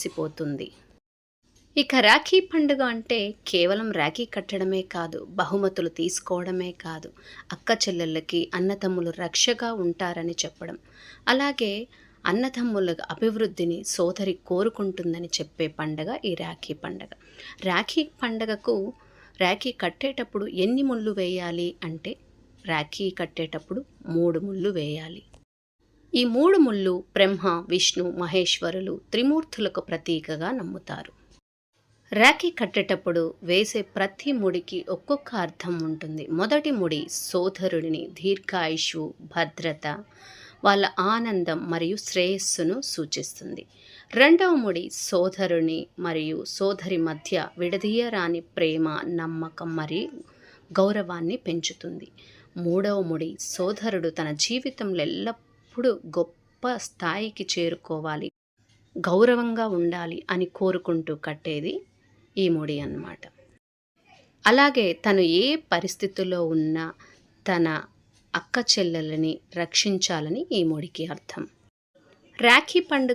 ముగిసిపోతుంది ఇక రాఖీ పండుగ అంటే కేవలం రాఖీ కట్టడమే కాదు బహుమతులు తీసుకోవడమే కాదు. అక్క చెల్లెళ్ళకి అన్నతమ్ములు రక్షగా ఉంటారని చెప్పడం. అలాగే అన్నదమ్ముల అభివృద్ధిని సోదరి కోరుకుంటుందని చెప్పే పండగ ఈ రాఖీ పండగ. రాఖీ పండగకు రాఖీ కట్టేటప్పుడు ఎన్ని ముళ్ళు వేయాలి అంటే రాఖీ కట్టేటప్పుడు మూడు ముళ్ళు వేయాలి. ఈ మూడు ముళ్ళు బ్రహ్మ విష్ణు మహేశ్వరులు త్రిమూర్తులకు ప్రతీకగా నమ్ముతారు. రాఖీ కట్టేటప్పుడు వేసే ప్రతి ముడికి ఒక్కొక్క అర్థం ఉంటుంది. మొదటి ముడి సోదరుడిని దీర్ఘాయుషు భద్రత వాళ్ళ ఆనందం మరియు శ్రేయస్సును సూచిస్తుంది. రెండవ ముడి సోదరుని మరియు సోదరి మధ్య విడదీయరాని ప్రేమ నమ్మకం మరియు గౌరవాన్ని పెంచుతుంది. మూడవ ముడి సోదరుడు తన జీవితంలో ఎల్లప్పుడూ గొప్ప స్థాయికి చేరుకోవాలి గౌరవంగా ఉండాలి అని కోరుకుంటూ కట్టేది ఈ ముడి అన్నమాట. అలాగే తను ఏ పరిస్థితుల్లో ఉన్నా తన అక్క చెల్లెలని రక్షించాలని ఈ ముడికి అర్థం. రాఖీ పండుగ